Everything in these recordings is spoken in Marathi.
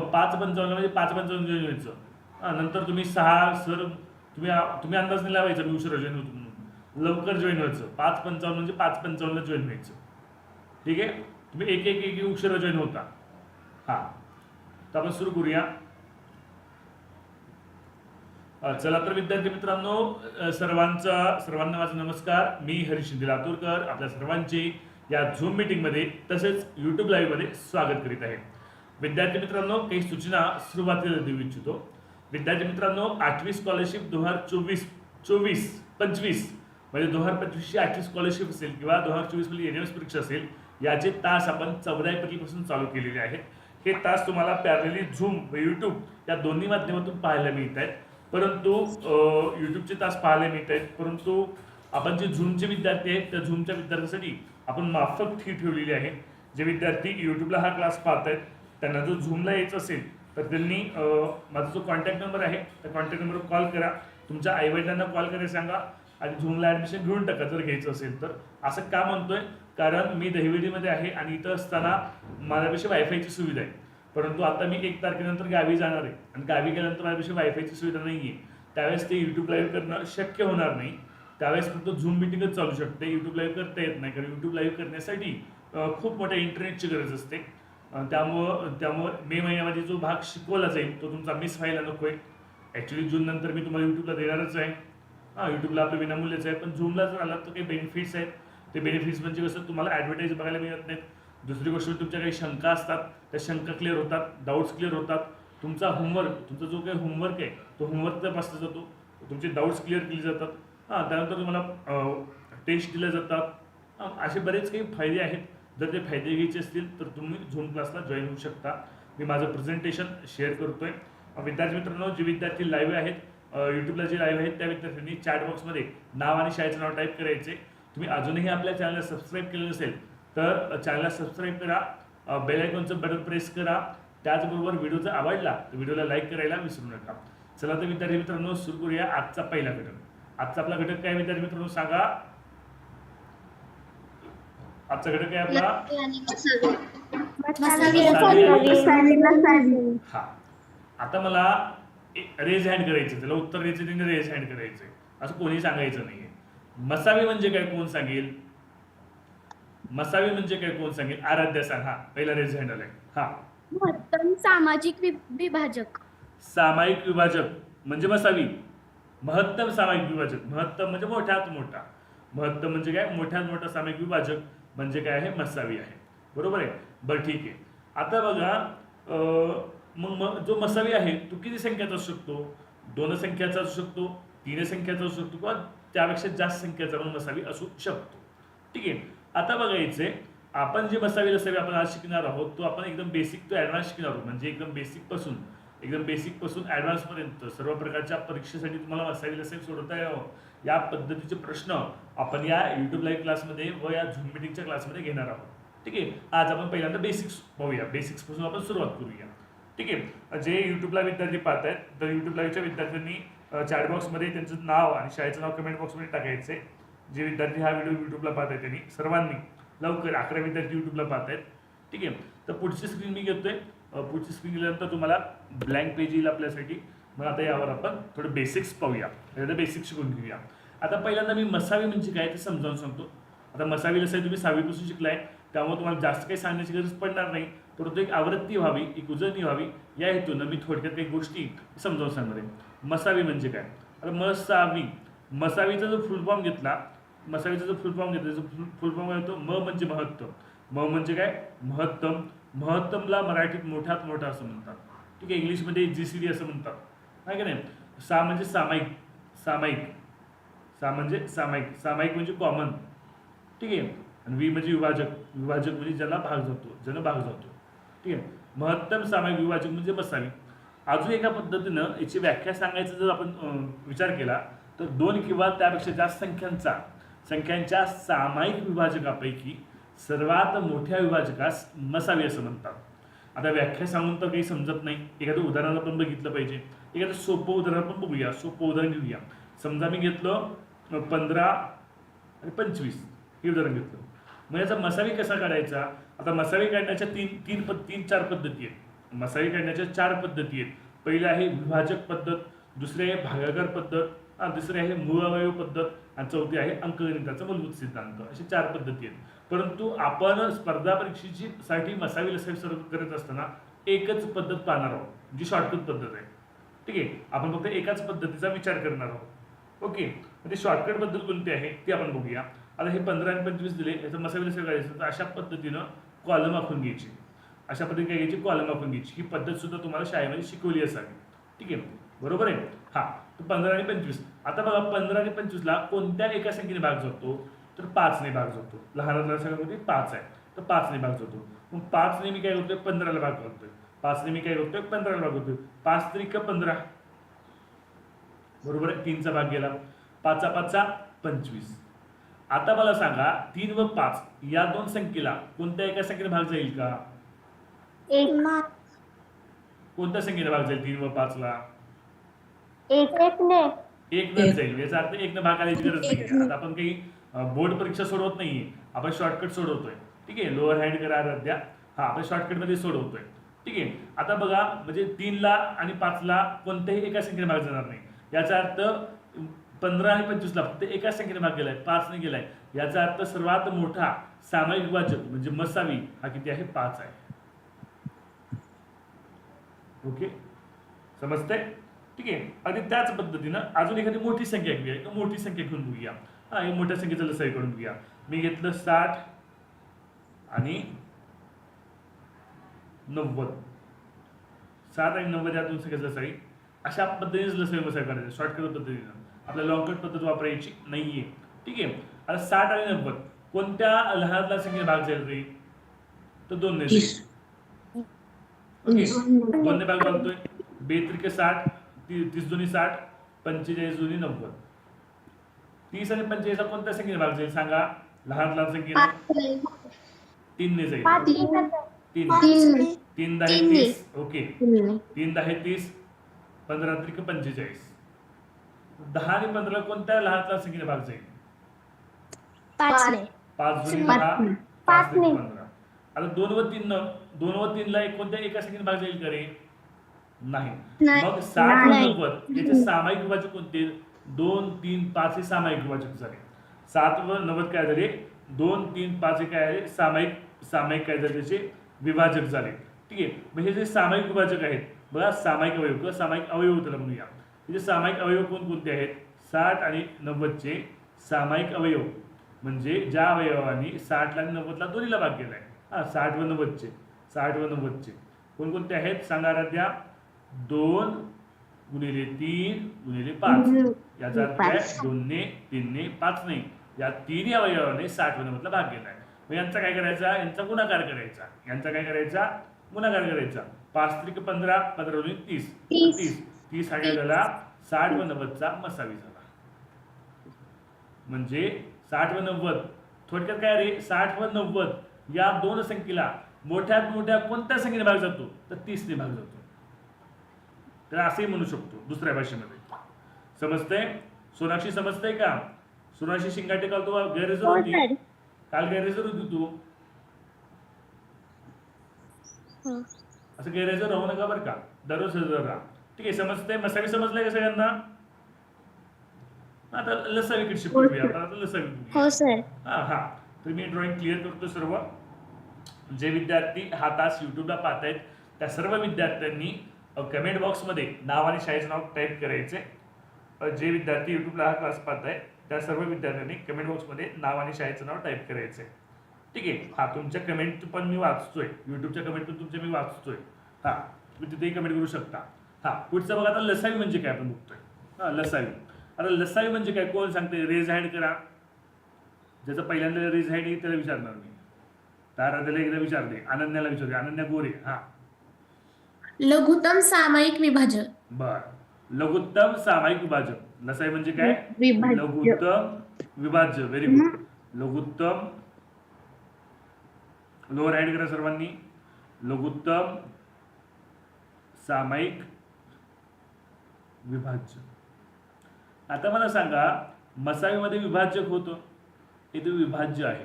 पाच पंचावन्न म्हणजे पाच पंचावन्न जॉईन व्हायचं नंतर तुम्ही सहा सर तुम्ही तुम्ही अंदाज नाही लावायचा मी उशिरा जॉईन होतो म्हणून. लवकर जॉईन व्हायचं. पाच पंचावन्न म्हणजे पाच पंचावन्नला जॉईन व्हायचं. ठीक आहे? तुम्ही एक एक एक उशिरा जॉईन होता. हां. तर आपण सुरू करूया. चला तर विद्यार्थी मित्रांनो सर्वांचा सर्वांना माझा नमस्कार. मी हरीश शिंदे लातूरकर आपल्या सर्वांचे या झूम मीटिंगमध्ये तसेच यूट्यूब लाईव्हमध्ये स्वागत करीत आहे. विद्यार्थी मित्रांनो काही सूचना सुरुवातीला देऊ इच्छितो. विद्यार्थी मित्रांनो आठवी स्कॉलरशिप दोन हजार चोवीस चोवीस पंचवीस म्हणजे दोन हजार पंचवीसची आठवी स्कॉलरशिप असेल किंवा दोन हजार चोवीस एन एस परीक्षा असेल याचे तास आपण चौदा एप्रिलपासून चालू केलेले आहेत. हे तास तुम्हाला पॅरलेली झूम व यूट्यूब या दोन्ही माध्यमातून पाहायला मिळत आहेत. परंतु यूट्यूबचे तास पाहायला मिळत आहेत. परंतु आपण जे झूमचे विद्यार्थी आहेत त्या झूमच्या विद्यार्थ्यांसाठी आपण माफक फी ठेवलेली आहे. जे विद्यार्थी यूट्यूबला हा क्लास पाहत आहेत त्यांना जर झूमला यायचं असेल तर त्यांनी माझा जो कॉन्टॅक्ट नंबर आहे त्या कॉन्टॅक्ट नंबरवर कॉल करा. तुमच्या आईवडिलांना कॉल करायला सांगा. आणि झूमला ॲडमिशन घेऊन टाका जर घ्यायचं असेल तर. असं का म्हणतोय? कारण मी दहिवेलीमध्ये आहे आणि इथं असताना माझ्यापेक्षा वायफायची सुविधा आहे. परंतु आता मी एक तारखेनंतर गावी जाणार आहे. आणि गावी गेल्यानंतर माझ्यापेक्षा वायफायची सुविधा नाही आहे त्यावेळेस ते यूट्यूब लाईव्ह करणं शक्य होणार नाही. त्यावेळेस फक्त झूम मिटिंगच चालू शकते. यूट्यूब लाईव्ह करता येत नाही. कारण यूट्यूब लाईव्ह करण्यासाठी खूप मोठ्या इंटरनेटची गरज असते. त्यामुळं त्यामुळं मे महिन्यामध्ये जो भाग शिकवला जाईल तो तुमचा मिस व्हायला नको आहे ॲक्च्युली जून नंतर मी तुम्हाला यूट्यूबला देणारच आहे. हां यूट्यूबला आपलं विनामूल्यच आहे पण झूमला जर आला तर काही बेनिफिट्स आहेत. ते बेनिफिट्स म्हणजे कसं तुम्हाला ॲडव्हर्टाईज बघायला मिळत नाहीत. दुसरी गोष्ट तुमच्या काही शंका असतात त्या शंका क्लिअर होतात डाऊट्स क्लिअर होतात. तुमचा होमवर्क तुमचा जो काही होमवर्क आहे तो होमवर्क तपासला जातो. तुमचे डाऊट्स क्लिअर केले जातात. हां त्यानंतर तुम्हाला टेस्ट दिल्या जातात. असे बरेच काही फायदे आहेत. जर ते फायदे घ्यायचे असतील तर तुम्ही झूम क्लासला जॉईन होऊ शकता. मी माझं प्रेझेंटेशन शेअर करतोय. आहे विद्यार्थी मित्रांनो जे विद्यार्थी लाईव्ह आहेत यूट्यूबला जे लाईव्ह आहेत त्या विद्यार्थ्यांनी चॅट बॉक्समध्ये नाव आणि शाळेचं नाव टाईप करायचे. तुम्ही अजूनही आपल्या चॅनलला सबस्क्राईब केलं नसेल तर चॅनलला सबस्क्राईब करा. बेल आयकॉनचं बटन प्रेस करा. त्याचबरोबर व्हिडिओ जर आवडला तर व्हिडिओला लाईक करायला विसरू नका. चला तर विद्यार्थी मित्रांनो सुरू करूया आजचा पहिला घटक. आजचा आपला घटक काय विद्यार्थी मित्रांनो? सांगा. आजचा घटक आहे आपला हा. आता मला रेज हँड करायचं त्याला उत्तर द्यायचं तिने रेज हँड करायचं असं कोणी सांगायचं नाहीये. मसावी म्हणजे काय कोण सांगेल? मसावी म्हणजे काय कोण सांगेल? आराध्या सांग. हा पहिला रेज हँड आलाय. हा. महत्तम सामाजिक विभाजक. सामायिक विभाजक म्हणजे मसावी. महत्तम सामायिक विभाजक. महत्तम म्हणजे मोठ्यात मोठा. महत्तम म्हणजे काय? मोठ्यात मोठा सामायिक विभाजक. म्हणजे काय आहे? मसावी आहे. बरोबर आहे? बरं ठीक आहे. आता बघा मग मग जो मसावी आहे तो किती संख्याचा असू शकतो? दोन संख्याचा असू शकतो तीन संख्याचा असू शकतो किंवा त्यापेक्षा जास्त संख्याचा पण मसावी असू शकतो. ठीक आहे? आता बघायचंय आपण जे मसावी लसावी आपण आज शिकणार आहोत तो आपण एकदम बेसिक टू ॲडव्हान्स शिकणार आहोत. म्हणजे एकदम बेसिकपासून एकदम बेसिकपासून ॲडव्हान्सपर्यंत सर्व प्रकारच्या परीक्षेसाठी तुम्हाला असावी लसावी सोडवता यावं. या पद्धतीचे प्रश्न आपण या यूट्यूब लाईव्ह क्लासमध्ये व या झूम मिटिंगच्या क्लासमध्ये घेणार आहोत. ठीक आहे? आज आपण पहिल्यांदा बेसिक्स पाहूया. बेसिक्सपासून आपण सुरुवात करूया. ठीक आहे? जे यूट्यूबला विद्यार्थी पाहत आहेत तर यूट्यूब लाईव्हच्या विद्यार्थ्यांनी चॅट बॉक्समध्ये त्यांचं नाव आणि शाळेचं नाव कमेंट बॉक्समध्ये टाकायचे. जे विद्यार्थी हा व्हिडिओ युट्यूबला पाहत आहेत त्यांनी सर्वांनी लवकर अकरा विद्यार्थी यूट्यूबला पाहत आहेत ठीक आहे? तर पुढची स्क्रीन मी घेतोय. पुढची स्क्रीन गेल्यानंतर तुम्हाला ब्लँक पेज येईल आपल्यासाठी. मग आता यावर आपण थोडं बेसिक्स पाहूया. पहिल्यांदा बेसिक्स शिकून घेऊया. आता पहिल्यांदा मी मसावी म्हणजे काय ते समजावून सांगतो. आता मसावी जसं तुम्ही सहावीपासून शिकलाय. त्यामुळे तुम्हाला जास्त काही सांगण्याची गरज पडणार नाही. परंतु एक आवृत्ती व्हावी एक उजळणी व्हावी या हेतून मी थोडक्यात काही गोष्टी समजावून सांगणार आहे. मसावी म्हणजे काय? आता मसावी. मसावीचा जो फुल फॉर्म घेतला मसावीचा जो फुल फॉर्म घेतला जो फुल फॉर्म काय होतो? म म्हणजे महत्तम. म म्हणजे काय? महत्तम. महत्तमला मराठीत मोठ्यात मोठा असं म्हणतात. ठीक आहे इंग्लिशमध्ये जी सी डी असं म्हणतात. नाही का नाही? सा म्हणजे सामायिक. सामायिक. सा म्हणजे सामायिक. सामायिक म्हणजे कॉमन ठीक आहे? आणि वि म्हणजे विभाजक. विभाजक म्हणजे ज्याला भाग जातो. ज्यानं भाग जातो. ठीक आहे? महत्तम सामायिक विभाजक म्हणजे बसावी. अजून एका पद्धतीनं याची व्याख्या सांगायचं जर आपण विचार केला तर दोन किंवा त्यापेक्षा जास्त संख्यांचा संख्यांच्या सामायिक विभाजकापैकी सर्वात मोठ्या विभाजकास मसावी असं म्हणतात. आता व्याख्या सांगून तर काही समजत नाही. एखादं उदाहरण आपण बघितलं पाहिजे. एखादं सोपं उदाहरण आपण बघूया. सोपं उदाहरण घेऊया. समजा मी घेतलं पंधरा आणि पंचवीस. हे उदाहरण घेतलं. मग याचा मसावी कसा काढायचा? आता मसावी काढण्याच्या तीन तीन पद तीन चार पद्धती आहेत. मसावी काढण्याच्या चार पद्धती आहेत. पहिलं आहे विभाजक पद्धत दुसरे आहे भागाकार पद्धत आणि तिसरे आहे मूळ अवयव पद्धत आणि चौथी आहे अंकगणिताचा मूलभूत सिद्धांत. अशी चार पद्धती आहेत. परंतु आपण स्पर्धा परीक्षेची साठी मसावी लसावी सर्व करत असताना एकच पद्धत पाहणार आहोत जी शॉर्टकट पद्धत आहे. ठीक आहे? आपण फक्त एकाच पद्धतीचा विचार करणार आहोत. ओके? म्हणजे शॉर्टकट पद्धत कोणती आहे ती आपण बघूया. आता हे पंधरा आणि पंचवीस दिले याचं मसावी लसावी करायचं तर अशा पद्धतीनं कॉलम आखून घ्यायची. अशा पद्धतीने काय घ्यायची? कॉलम आखून घ्यायची. ही पद्धत सुद्धा तुम्हाला शाळेमध्ये शिकवली असावी. ठीक आहे? बरोबर आहे? हा. तर पंधरा आणि पंचवीस. आता बघा पंधरा आणि पंचवीसला कोणत्या एका संख्येने भाग जातो तर पाचने भाग जातो लहान लहान संख्येमध्ये पाच आहे. तर पाचने भाग जातो मग पाचने मी काय करतोय? पंधराला भाग करतोय. पाचने मी काय करतोय? पंधराला भाग करतोय. पाच त्रिक पंधरा. बरोबर आहे? तीनचा भाग गेला. पाचचा पाचचा पंचवीस. आता मला सांगा तीन व पाच या दोन संख्येला कोणत्या एका संख्येने भाग जाईल का? एक कोणत्या संख्येने भाग जाईल तीन व पाचला? एक एक ने. एक न जाईल. याचा अर्थ एक न भाग आल्याची गरज नाही. आता आपण काही बोर्ड परीक्षा सोडवत नाहीये. आपण शॉर्टकट सोडवतोय. ठीक आहे? लोअर हँड करा द्या हा आपण शॉर्टकटमध्ये सोडवतोय. ठीक आहे? आता बघा म्हणजे तीनला आणि पाचला कोणत्याही एका संख्येने भाग जाणार नाही. याचा अर्थ पंधरा आणि पंचवीसला फक्त एका संख्येने भाग गेलाय पाचने गेलाय. याचा अर्थ सर्वात मोठा सामायिक वाचक म्हणजे मसावी हा किती आहे? पाच आहे. ओके? समजतंय? ठीक आहे? अगदी त्याच पद्धतीनं अजून एखादी मोठी संख्या घेऊया. मोठी संख्या घेऊन बघूया. हा हे मोठ्या संख्येचं लसाई करून घ्या मी घेतलं साठ आणि नव्वद. साठ आणि नव्वद या दोन संख्येचं लसाई अशा पद्धतीनेच लसाई मसाई करायचं शॉर्टकट पद्धतीनं. आपल्या लॉंगकट पद्धत वापरायची नाहीये. ठीक आहे? आता साठ आणि नव्वद. कोणत्या लहान संख्येने भाग जाईल रे? तर दोन ने ओके? दोन ने भाग बांधतोय. बेत्रिके साठ ती- तीस दोन्ही साठ पंचेचाळीस दोन्ही नव्वद. तीस आणि पंचेचाळीसला कोणत्या संख्येने भाग जाईल सांगा. लहान लहान संख्येने तीन ने जाईल तीन. तीन. तीन. दहा तीन. तीस. ओके. तीन दहा तीस. पंधरा त्रिक पंचेचाळीस. दहा आणि पंधरा कोणत्या लहान लहान संख्येने भाग जाईल पाच दहा. नाही. पाच. पंधरा. आता दोन व तीन न दोन व तीनला एक कोणत्या एका संख्येने भाग जाईल का रे? नाही. मग सात. नव्वद. याचे सामायिक विभाजक कोणते? दोन तीन पाच हे सामायिक विभाजक झाले. सात व नव्वद काय झाले दोन तीन पाच हे काय झाले सामायिक सामायिक काय झाले त्याचे विभाजक झाले. ठीक आहे? मग हे जे सामायिक विभाजक आहेत बघा सामायिक अवयव किंवा सामायिक अवयव त्याला म्हणूया. म्हणजे सामायिक अवयव कोणकोणते आहेत? साठ आणि नव्वदचे सामायिक अवयव. म्हणजे ज्या अवयवाने साठला आणि नव्वदला दोन्हीला भाग केला आहे हा साठ व नव्वदचे. साठ व नव्वदचे. कोणकोणते आहेत? सांगा आराध्या. दोन गुणिले तीन गुणिले पाच. म्हणजे याचा अर्थ काय. दोनने तीनने पाच नाही. या तिन्ही अवयवाने साठ व नव्वदला भाग केलाय मग यांचा काय करायचा? यांचा गुणाकार करायचा. यांचा काय करायचा? गुणाकार करायचा. पाच त्रिक पंधरा पंधरा दोन्ही तीस. तीस. तीस. तीस हा काय झाला? साठ व नव्वदचा मसावी झाला. म्हणजे साठ व नव्वद. थोडक्यात काय रे? साठ व नव्वद. या दोन संख्येला मोठ्यात मोठ्या कोणत्या संख्येने भाग जातो? तर तीसने भाग जातो. तर असंही म्हणू शकतो दुसऱ्या भाषेमध्ये. समजतंय? सोनाक्षी समजतंय का? सोनाक्षी शिंगाटे काल तू गैरहजर हो होती काल गैरहजर होती तू. हो. असं गैरहजर राहू नका बरं का. दररोज हजर राहा. ठीक आहे समजतंय? मसावी समजलंय का सगळ्यांना? आता लसावीकडे शिफ्ट करूया आपण आता लसावी. हो सर. हा हा. तर मी ड्रॉइंग क्लिअर करतो सर्व. जे विद्यार्थी हा तास युट्यूबला पाहतायत त्या सर्व विद्यार्थ्यांनी कमेंट बॉक्समध्ये नाव आणि शाळेचं नाव टाईप करायचे जे विद्यार्थी युट्यूबला हा क्लास पाहताय त्या सर्व विद्यार्थ्यांनी कमेंट बॉक्समध्ये नाव आणि शाळेचं नाव टाईप करायचे ठीक आहे? हा तुमच्या कमेंट पण मी वाचतोय. युट्यूबच्या कमेंट पण तुमच्या मी वाचतोय. हा तुम्ही तिथेही कमेंट करू शकता. हा पुढचं बघा आता लसावी म्हणजे काय आपण बघतोय? हा लसावी. आता लसावी म्हणजे काय? कोण सांगते रेज हँड करा. ज्याचं पहिल्यांदा रेज हँड येईल त्याला विचारणार मी. ताराद्याला एकदा विचारते. अनन्याला विचारते. अनन्या गोरे. हा. लघुतम सामायिक विभाजक बर. लघुत्तम सामायिक विभाजक. लसाई म्हणजे काय? विभाज्य. लघुत्तम विभाज्य. व्हेरी गुड लघुत्तम. लोअर हँड करा सर्वांनी. लघुत्तम सामायिक विभाज्य. आता मला सांगा मसावीमध्ये विभाजक होतं? इथे विभाज्य आहे.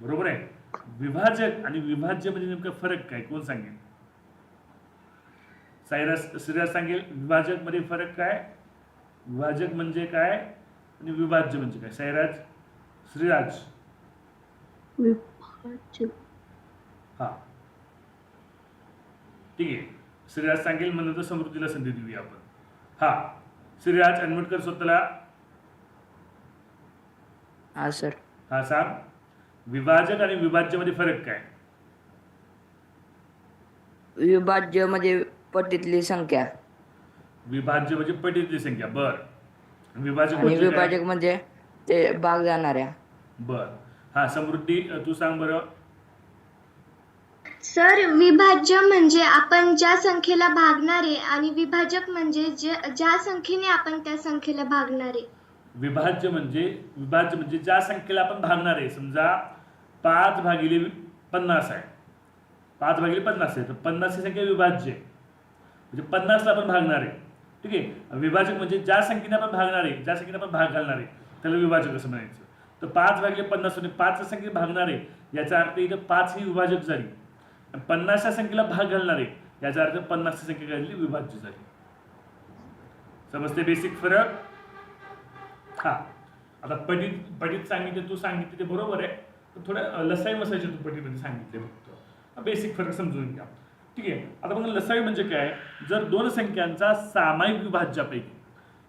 बरोबर आहे? विभाजक आणि विभाज्य म्हणजे नेमका फरक काय? कोण सांगेल? सायराज श्रीराज सांगेल विभाजकमध्ये फरक काय? विभाजक म्हणजे काय? आणि विभाज्य म्हणजे काय? सायराज श्रीराज. हा. ठीक आहे. श्रीराज सांगेल म्हणून तर समृद्धीला संधी देऊया आपण. हा. श्रीराज अनम्यूट कर स्वतःला. हा सर. हा सांग. विभाजक आणि विभाज्यमध्ये फरक काय? विभाज्य म्हणजे पटीतली संख्या. विभाज्य म्हणजे पटीतली संख्या बर. विभाजक आणि म्हणजे काय? विभाजक म्हणजे ते भाग जाणाऱ्या. बर. हा समृद्धी तू सांग बरं. सर विभाज्य म्हणजे आपण ज्या संख्येला भागणारे आणि विभाजक म्हणजे जे- ज्या संख्येने आपण त्या संख्येला भागणारे. विभाज्य म्हणजे विभाज्य म्हणजे ज्या संख्येला आपण भागणार आहे समजा पाच भागिले पन्नास आहे. पाच भागिले पन्नास आहे तर पन्नास ही संख्या विभाज्य आहे. म्हणजे पन्नासला आपण भागणार आहे. ठीक आहे? विभाजक म्हणजे ज्या संख्येने आपण भागणार आहे ज्या संख्येने आपण भाग घालणार आहे त्याला विभाजक असं म्हणायचं. तर पाच भागले पन्नास म्हणजे पाच संख्येत भागणार आहे याचा अर्थ इथं पाच ही विभाजक झाली. पन्नासच्या संख्येला भाग घालणार आहे याचा अर्थ पन्नासची संख्या घालली विभाज्य झाली. समजते बेसिक फरक? हा. आता पटीत पटीत सांगितले तू सांगितले ते बरोबर आहे. पण थोडं लसाई मसायचे तू पटीमध्ये सांगितले फक्त. बेसिक फरक समजून घ्या. ठीक आहे. आता बघा लसाई म्हणजे काय? जर दोन संख्यांचा सामायिक विभाज्यापैकी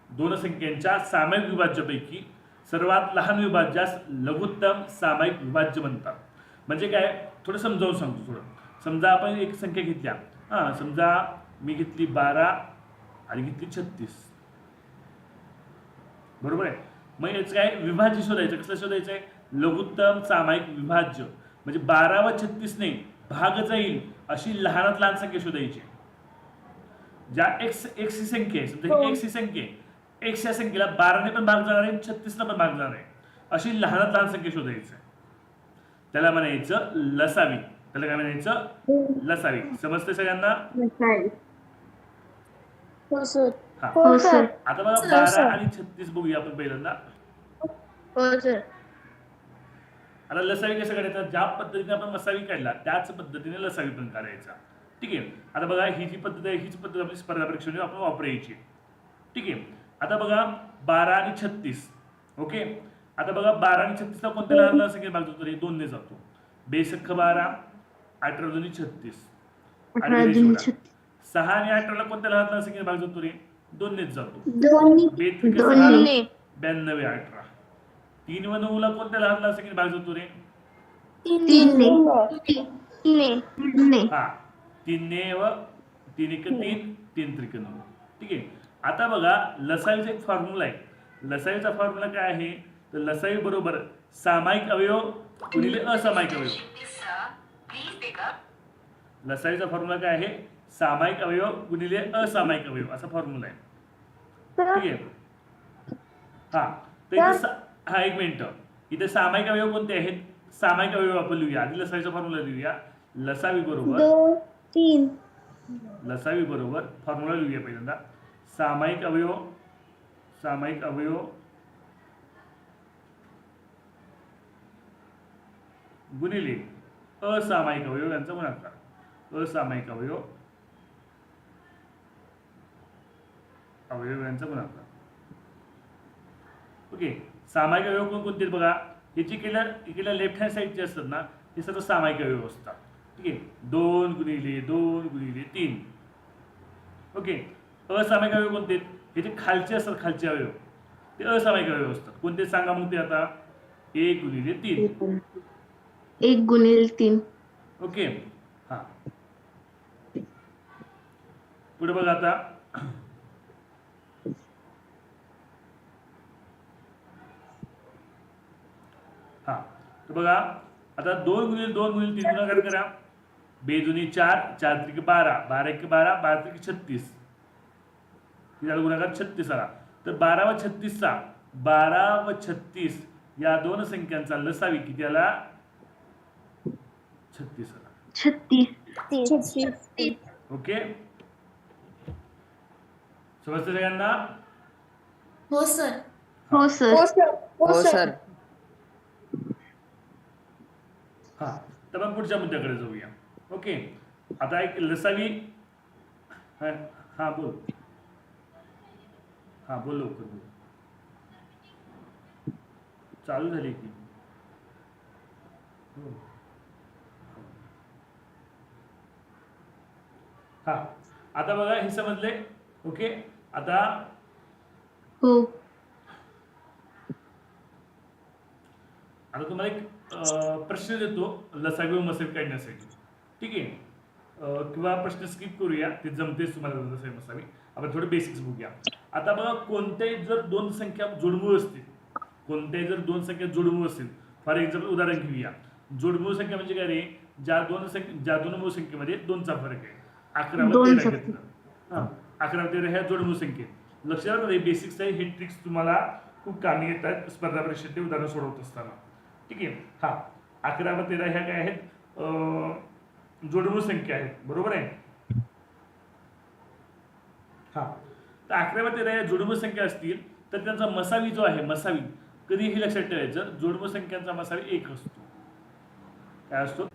दोन संख्यांच्या सामायिक विभाज्यापैकी सर्वात लहान विभाज्यास लघुत्तम सामायिक विभाज्य म्हणतात. म्हणजे काय? थोडं समजावून सांगतो थोडं. समजा आपण एक संख्या घेतल्या. हां समजा मी घेतली बारा आणि घेतली छत्तीस. बरोबर आहे? मग याचं काय? विभाज्य शोधायचं. कसं शोधायचं आहे लघुत्तम सामायिक विभाज्य. म्हणजे बारा व छत्तीसने भाग जाईल. अशी लहानात लहान संख्या शोधायची ज्या एक्स एक्स ही संख्या आहे समजा ही. एक्स ही संख्या आहे एक्स या संख्येला बाराने पण भाग जाणार आहे छत्तीसला पण भाग जाणार आहे. अशी लहानात लहान संख्या शोधायची. त्याला म्हणायचं लसावी. त्याला काय म्हणायचं? लसावी. समजते सगळ्यांना? हो सर हा. हो सर आता बघा बारा. आणि छत्तीस बघूया आपण पहिल्यांदा. हो सर आता लसावी कसं काढायचा? ज्या पद्धतीने आपण मसावी काढला त्याच पद्धतीने लसावी पण काढायचा. ठीक आहे? आता बघा ही जी पद्धत आहे हीच पद्धत आपली स्पर्धा परीक्षेने आपण वापरायची. ठीक आहे? आता बघा बारा आणि छत्तीस. ओके? आता बघा बारा आणि छत्तीसला कोणत्या लहान लहान संख्येत भाग जातो? हे दोनने जातो. बेसख्ख बारा अठरा दोन्ही छत्तीस. सहा आणि अठराला कोणत्या लहान लहान संख्येत भाग जातो रे? दोननेच जातो. ब्याण्णव अठरा. तीन व नऊला कोणत्या लहान लहान संख्येत भाग जातो रे हा. तीनने व तीन एक तीन तीन त्रिक नऊ ठीक आहे. आता बघा लसाईचा एक फॉर्म्युला आहे. लसाईचा फॉर्म्युला काय आहे? तर लसाई बरोबर सामायिक अवयव गुणिले असामायिक अवयव. लसाईचा फॉर्म्युला काय आहे? सामायिक अवयव गुणिले असामायिक अवयव. असा फॉर्म्युला आहे. ठीक आहे. हा. तर हा एक मिनिट. इथे सामायिक अवयव कोणते आहेत? सामायिक अवयव आपण लिहूया. आधी लसाईचा फॉर्म्युला लिहूया. लसावी बरोबर. दोन तीन. लसावी बरोबर. फॉर्म्युला लिहूया पहिल्यांदा. सामायिक अवयव सामायिक अवयव. गुणिले असामायिक अवयव यांचा गुणाकार. असामायिक अवयव अवयव यांचा गुणाकार. ओके. सामायिक अवयव कोण कोणते आहेत बघा? हे जे केलं इकडल्या लेफ्ट हँड साईडचे असतात ना हे सर्व सामायिक अवयव असतात. ठीक आहे? दोन गुणिले दोन गुणिले तीन. ओके? असामायिक अवयव कोणते? हे जे खालचे असतात खालचे अवयव. ते असामायिक अवयव असतात. कोणते सांगा मग ते आता. एक गुणिले तीन. एक गुणिले तीन. ओके? हां. पुढे बघा आता. हां. तर बघा आता दोन गुणिले दोन गुणिले तीन गुणाकार करा बेजुनी चार चार त्रिक बारा. बारा एक बारा बारा त्रिक छत्तीस. तिचा गुणाकार छत्तीस आला. तर बारा व छत्तीसचा बारा व छत्तीस या दोन संख्यांचा लसावी किती आला. छत्तीस. आला छत्तीस. ओके? समजतं सगळ्यांना? हो सर. हो सर. हो सर. हा. तर मग पुढच्या मुद्द्याकडे जाऊया. ओके आता एक लसावी हा हा बोल. हा बोल लवकर बोल. चालू झाली की. हो. हा. आता बघा हे समजले ओके आता हो. आता तुम्हाला एक प्रश्न देतो लसागु व मसावी काढण्यासाठी. ठीक आहे? किंवा प्रश्न स्किप करूया ते जमतेच तुम्हाला लसावी मसावी आपण थोडे बेसिक्स बघूया. आता बघा कोणत्याही जर दोन संख्या जोडमूळ असतील कोणत्याही जर दोन संख्या जोडमूळ असतील फॉर एक्झाम्पल उदाहरण घेऊया. जोडमूळ संख्या म्हणजे काय रे? ज्या दोन संख्या ज्या दोन मूळ संख्येमध्ये दोनचा फरक आहे. अकरा व तेरा. घेतलं. हा अकरा तेरा ह्या जोडमूळ संख्येत लक्षात राहते बेसिक्स आहे हे ट्रिक्स तुम्हाला खूप कामी येतात. स्पर्धा परीक्षेत ते उदाहरण सोडवत असताना. ठीक आहे? हा. अकरा व तेरा ह्या काय आहेत? अं, जोडमूळ संख्या आहेत. बरोबर आहे? हा. तर अकरा व तेरा या जोडमूळ संख्या असतील तर त्यांचा मसावी जो आहे मसावी कधीही लक्षात ठेवायचं? जोडमूळ संख्यांचा मसावी एक असतो. काय असतो?